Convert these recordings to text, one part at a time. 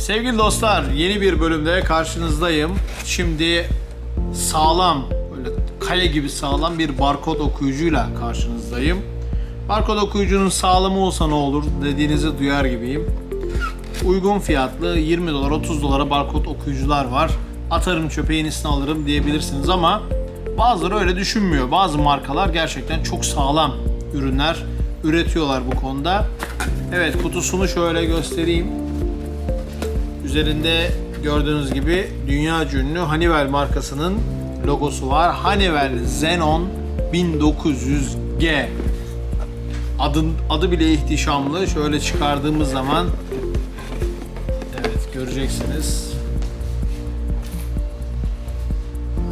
Sevgili dostlar, yeni bir bölümde karşınızdayım. Şimdi sağlam, böyle kale gibi sağlam bir barkod okuyucuyla karşınızdayım. Barkod okuyucunun sağlamı olsa ne olur dediğinizi duyar gibiyim. Uygun fiyatlı 20 dolar 30 dolara barkod okuyucular var. Atarım çöpe yenisini alırım diyebilirsiniz ama bazıları öyle düşünmüyor. Bazı markalar gerçekten çok sağlam ürünler üretiyorlar bu konuda. Evet kutusunu şöyle göstereyim. Üzerinde gördüğünüz gibi dünya ünlü Honeywell markasının logosu var. Honeywell Xenon 1900G. Adın, adı bile ihtişamlı. Şöyle çıkardığımız zaman evet göreceksiniz.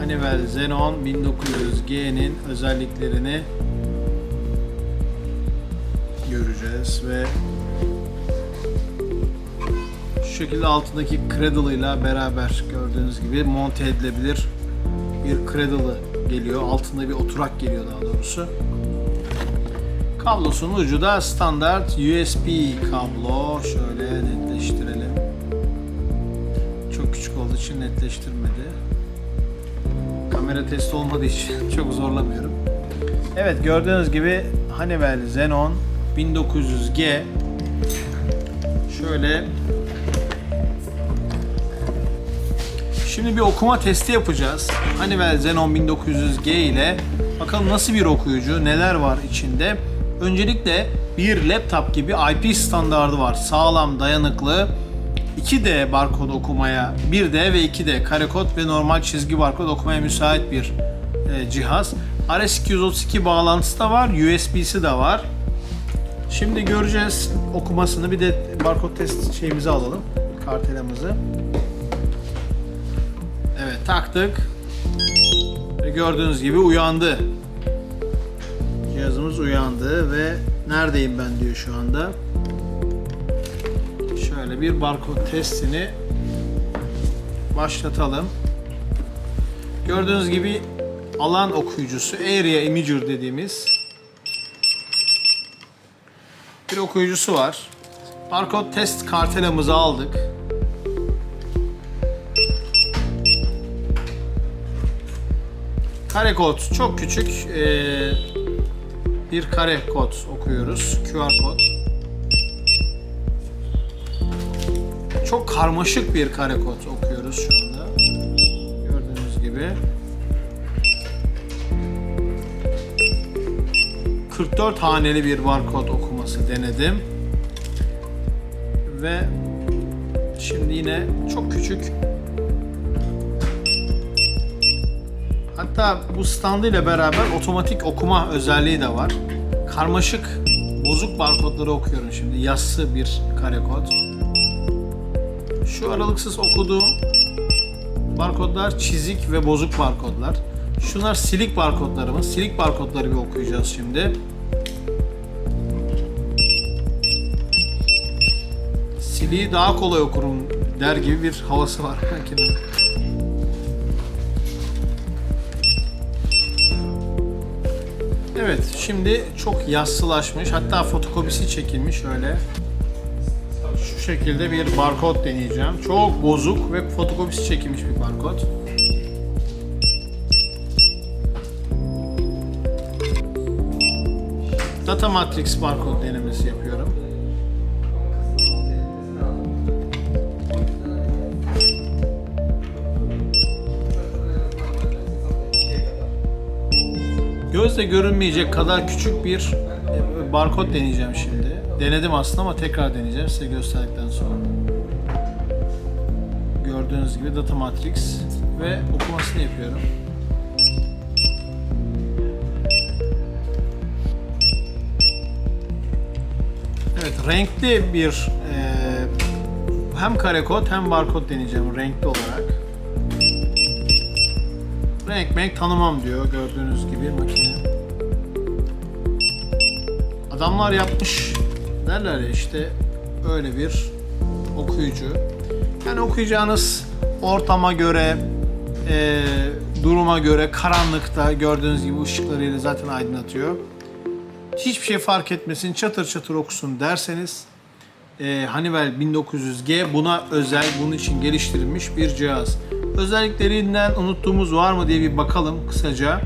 Honeywell Xenon 1900G'nin özelliklerini göreceğiz ve şekilde altındaki cradle ile beraber gördüğünüz gibi monte edilebilir bir cradle geliyor. Altında bir oturak geliyor daha doğrusu. Kablosunun ucu da standart USB kablo. Şöyle netleştirelim. Çok küçük olduğu için netleştirmedi. Kamera testi olmadığı için çok zorlamıyorum. Evet gördüğünüz gibi Honeywell Xenon 1900G şöyle Şimdi bir okuma testi yapacağız. Honeywell Xenon 1900G ile bakalım nasıl bir okuyucu, neler var içinde. Öncelikle bir laptop gibi IP standardı var. Sağlam, dayanıklı. 2D barkod okumaya, 1D ve 2D karekod ve normal çizgi barkod okumaya müsait bir e, cihaz. RS232 bağlantısı da var, USB'si de var. Şimdi göreceğiz okumasını. Bir de barkod test şeyimizi alalım. Kartelamızı. Taktık. Ve gördüğünüz gibi uyandı. Cihazımız uyandı ve neredeyim ben diyor şu anda. Şöyle bir barkod testini başlatalım. Gördüğünüz gibi alan okuyucusu Area Imager dediğimiz bir okuyucusu var. Barkod test kartelamızı aldık. Kare kod çok küçük ee, bir kare kod okuyoruz. QR kod. Çok karmaşık bir kare kod okuyoruz şu anda. Gördüğünüz gibi. 44 haneli bir barkod okuması denedim. Ve şimdi yine çok küçük Hatta bu standıyla beraber otomatik okuma özelliği de var. Karmaşık, bozuk barkodları okuyorum şimdi. Yassı bir kare kod. Şu aralıksız okuduğum barkodlar çizik ve bozuk barkodlar. Şunlar silik barkodlarımız. Silik barkodları bir okuyacağız şimdi. Siliği daha kolay okurum der gibi bir havası var. Evet, şimdi çok yassılaşmış. Hatta fotokopisi çekilmiş öyle. Şu şekilde bir barkod deneyeceğim. Çok bozuk ve fotokopisi çekilmiş bir barkod. Data Matrix barkod denemesi yapıyorum. Gözle görünmeyecek kadar küçük bir e, barkod deneyeceğim şimdi. Denedim aslında ama tekrar deneyeceğim size gösterdikten sonra. Gördüğünüz gibi Data Matrix ve okumasını yapıyorum. Evet, renkli bir e, hem karekod hem barkod deneyeceğim renkli olarak. Renk menk tanımam diyor gördüğünüz gibi makine. Adamlar yapmış derler ya işte öyle bir okuyucu. Yani okuyacağınız ortama göre, e, duruma göre karanlıkta gördüğünüz gibi ışıklarıyla zaten aydınlatıyor. Hiçbir şey fark etmesin, çatır çatır okusun derseniz e, Honeywell 1900G buna özel, bunun için geliştirilmiş bir cihaz. Özelliklerinden unuttuğumuz var mı diye bir bakalım kısaca.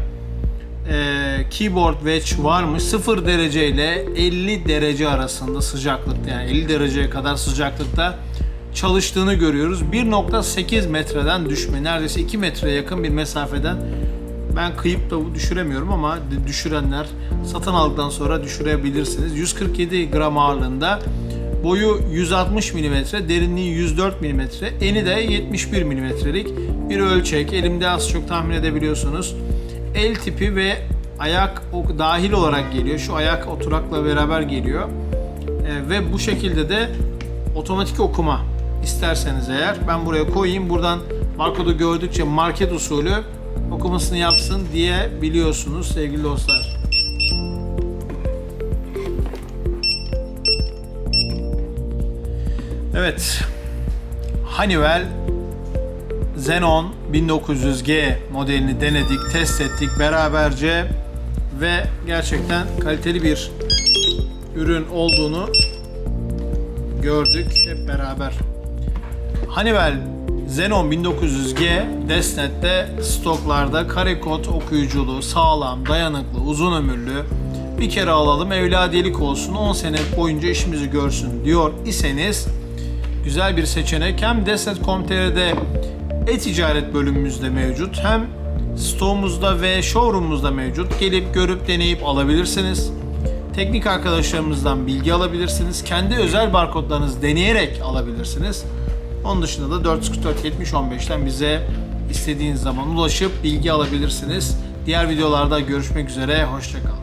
E, keyboard wedge varmış. 0 derece ile 50 derece arasında sıcaklıkta yani 50 dereceye kadar sıcaklıkta çalıştığını görüyoruz. 1.8 metreden düşme, neredeyse 2 metreye yakın bir mesafeden ben kıyıp da düşüremiyorum ama düşürenler satın aldıktan sonra düşürebilirsiniz. 147 gram ağırlığında boyu 160 mm, derinliği 104 mm, eni de 71 mm'lik bir ölçek. Elimde az çok tahmin edebiliyorsunuz. El tipi ve ayak dahil olarak geliyor. Şu ayak oturakla beraber geliyor. E, ve bu şekilde de otomatik okuma isterseniz eğer ben buraya koyayım. Buradan barkodu gördükçe market usulü okumasını yapsın diye biliyorsunuz sevgili dostlar. Evet. Honeywell Xenon 1900G modelini denedik, test ettik beraberce ve gerçekten kaliteli bir ürün olduğunu gördük hep beraber. Honeywell Xenon 1900G Desnet'te stoklarda kare kod okuyuculuğu sağlam, dayanıklı, uzun ömürlü bir kere alalım evladiyelik olsun 10 sene boyunca işimizi görsün diyor iseniz güzel bir seçenek. Hem Desnet.com.tr'de e-ticaret bölümümüzde mevcut hem stoğumuzda ve showroom'umuzda mevcut. Gelip görüp deneyip alabilirsiniz. Teknik arkadaşlarımızdan bilgi alabilirsiniz. Kendi özel barkodlarınızı deneyerek alabilirsiniz. Onun dışında da 444 70 15'ten bize istediğiniz zaman ulaşıp bilgi alabilirsiniz. Diğer videolarda görüşmek üzere. Hoşçakalın.